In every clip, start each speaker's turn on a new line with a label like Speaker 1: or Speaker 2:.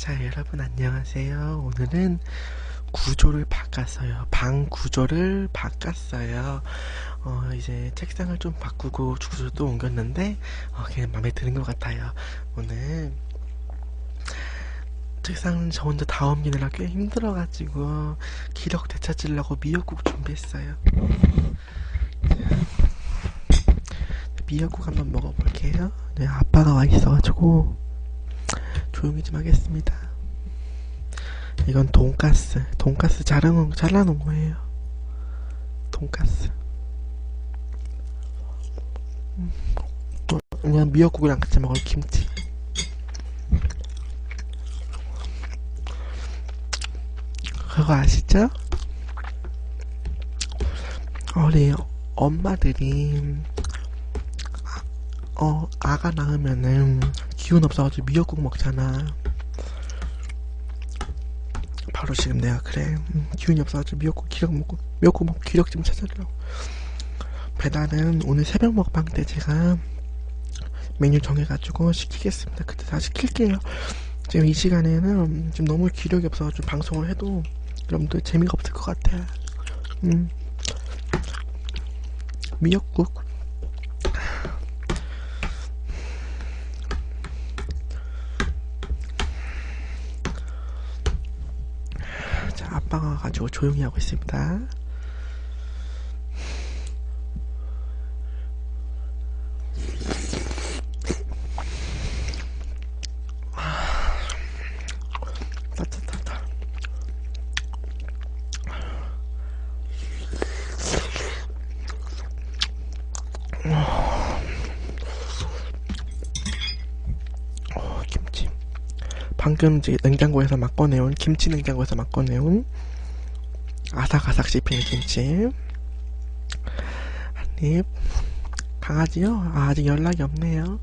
Speaker 1: 자, 여러분 안녕하세요. 오늘은 구조를 바꿨어요. 방 구조를 바꿨어요. 어, 이제 책상을 좀 바꾸고 주소도 옮겼는데, 어, 그냥 마음에 드는 것 같아요. 오늘 책상 저 혼자 다 옮기느라 꽤 힘들어가지고, 기력 되찾으려고 미역국 준비했어요. 미역국 한번 먹어볼게요. 네, 아빠가 와 있어가지고, 조용히 좀 하겠습니다. 이건 돈가스. 돈가스 잘라놓은, 잘라놓은 거예요. 돈가스. 그냥 미역국이랑 같이 먹을 김치. 그거 아시죠? 우리 엄마들이 어 아가 낳으면은 기운 없어가지고 미역국 먹잖아. 바로 지금 내가 그래 음, 기운이 없어가지고 미역국 기력 먹고 미역국 먹고 기력 좀 찾으려고. 배달은 오늘 새벽 먹방 때 제가 메뉴 정해가지고 시키겠습니다. 그때 다 시킬게요. 지금 이 시간에는 지금 너무 기력이 없어가지고 방송을 해도 여러분들 재미가 없을 것 같아. 음. 미역국. 자, 아빠가 가지고 조용히 하고 있습니다. 어, 김치. 방금 냉장고에서 막 꺼내온 김치 냉장고에서 막 꺼내온 아삭아삭 씹히는 김치 한입 강아지요? 아, 아직 연락이 없네요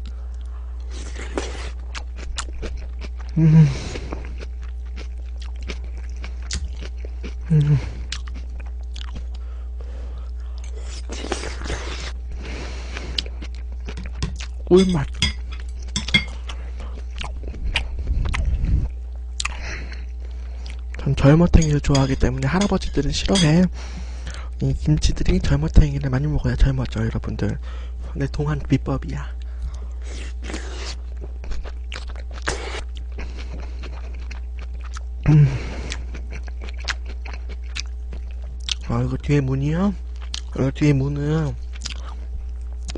Speaker 1: 음. 음. 꿀맛 전 젊어탱이를 좋아하기 때문에 할아버지들은 싫어해. 이 김치들이 젊어탱이를 많이 먹어야 젊어져, 여러분들. 내 동안 비법이야. 음. 아, 이거 뒤에 문이요? 이거 뒤에 문은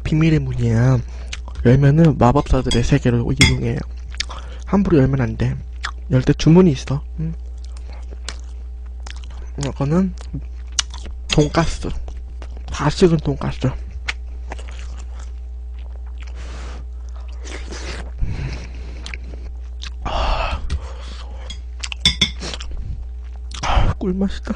Speaker 1: 비밀의 문이야. 열면은 마법사들의 세계로 이동해. 함부로 열면 안 돼. 열 때 주문이 있어. 음. 이거는 돈가스. 다 식은 돈가스. 아, 아, 꿀맛이다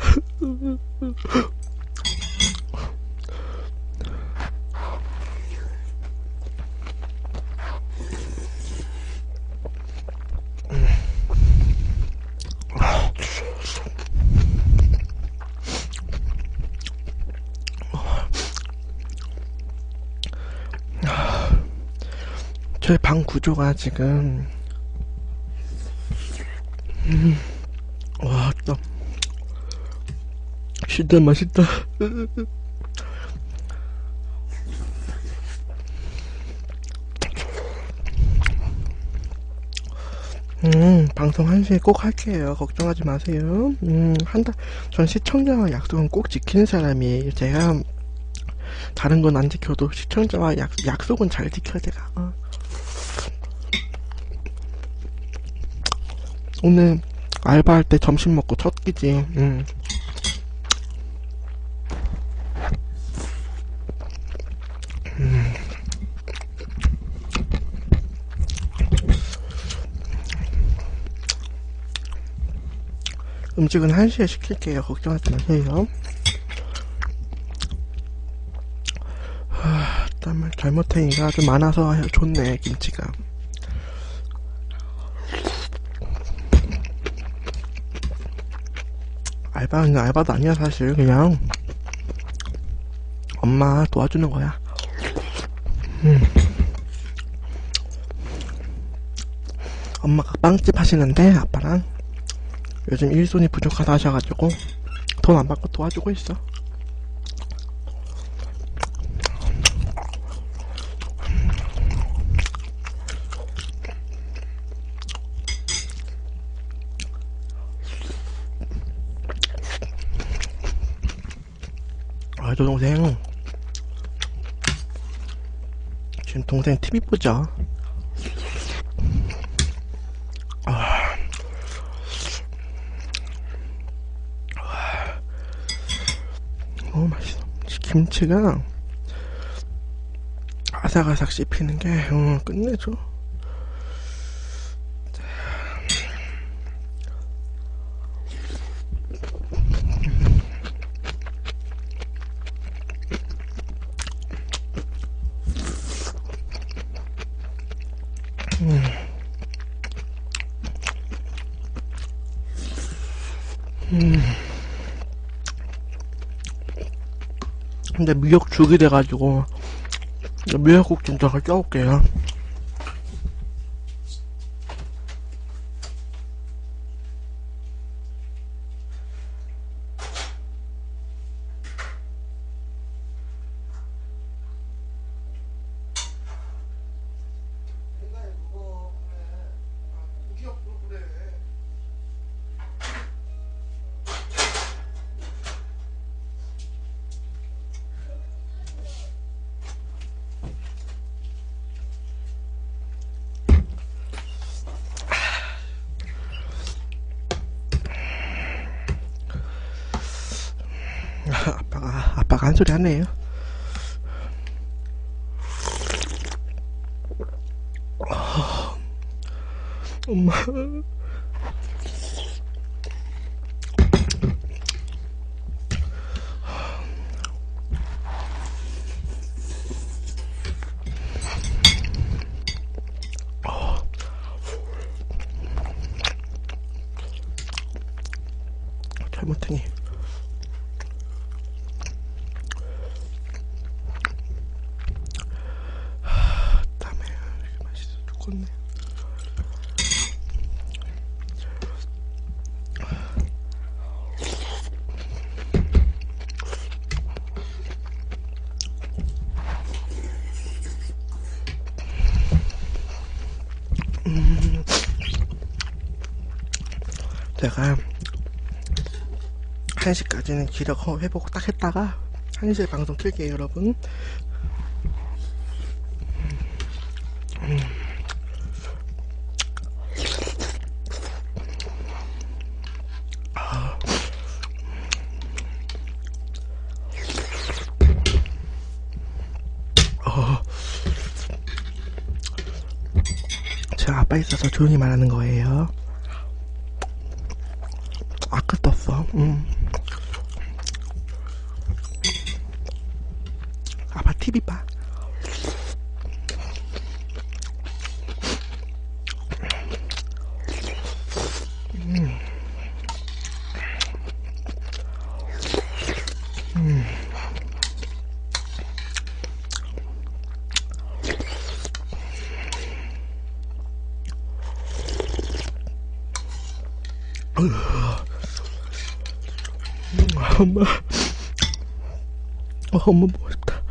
Speaker 1: 저희 방 구조가 지금 음, 와, 또 진짜 맛있다. 음, 방송 1시에 꼭 할게요. 걱정하지 마세요. 음, 한 달, 전 시청자와 약속은 꼭 지키는 사람이에요. 제가, 다른 건 안 지켜도 시청자와 약, 약속은 잘 지켜야 제가. 어. 오늘 알바할 때 점심 먹고 첫 끼지. 음. 음. 음식은 1시에 시킬게요. 걱정하지 마세요. 하, 땀을 잘못탱이가 좀 많아서 좋네, 김치가. 알바는 알바도 아니야 사실 그냥 엄마 도와주는 거야. 음. 엄마가 빵집 하시는데 아빠랑 요즘 일손이 부족하다 하셔가지고 돈 안 받고 도와주고 있어. 아, 저 동생 지금 동생 TV 보죠. 너무 맛있어. 김치가 아삭아삭 씹히는 게 어, 끝내줘. 근데 미역 죽이 돼가지고 미역국 좀더 쪄올게요. 아빠가 아빠가 한 소리 하네요. 엄마. 잘못하니. 땀에 이렇게 맛있어 죽겠네. 음. 제가 1시까지는 기력 허- 회복 딱 했다가 1시에 방송 킬게요 여러분. 제가 아빠 있어서 조용히 말하는 거예요. 아까 떴어. 음. 아빠 TV 봐. 엄마. 어, 엄마 보고 싶다.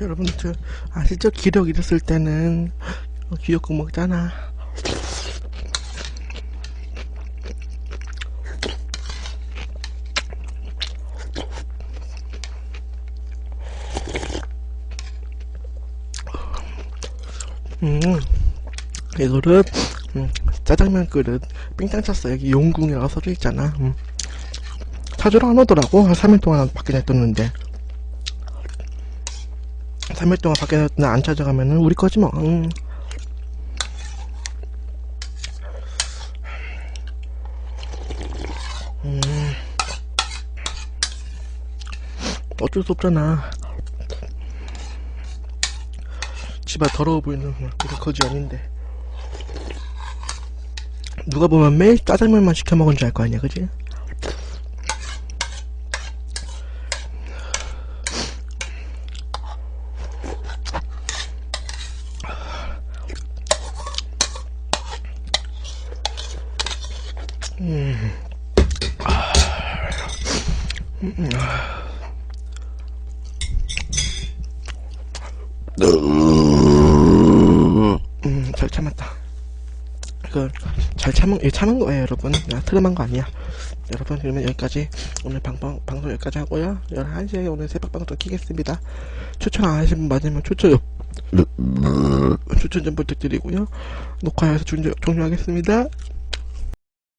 Speaker 1: 여러분들 저 아시죠? 기력 잃었을 때는 어, 기력국 먹잖아. 음, 이거를 음, 짜장면 그릇 삥땅 쳤어. 여기 용궁이라고 써져 있잖아. 음. 찾으러 안 오더라고. 한 3일 동안 밖에 냈뒀는데. 3일 동안 밖에 냈더니 안 찾아가면은 우리 거지 뭐. 음. 음. 어쩔 수 없잖아. 집안 더러워 보이는 우리 거지 아닌데 누가 보면 매일 짜장면만 시켜 먹은 줄 알 거 아니야, 그지? 음. 아. 음. 음, 잘 참았다. 이거 잘 참은, 이거 참은 거예요, 여러분. 나 트름한 거 아니야. 여러분, 그러면 여기까지, 오늘 방송, 방송 여기까지 하고요. 11시에 오늘 새벽방송 키겠습니다. 추천 안 하신 분 맞으면 추천, 추천 좀 부탁드리고요. 녹화해서 종료, 종료하겠습니다.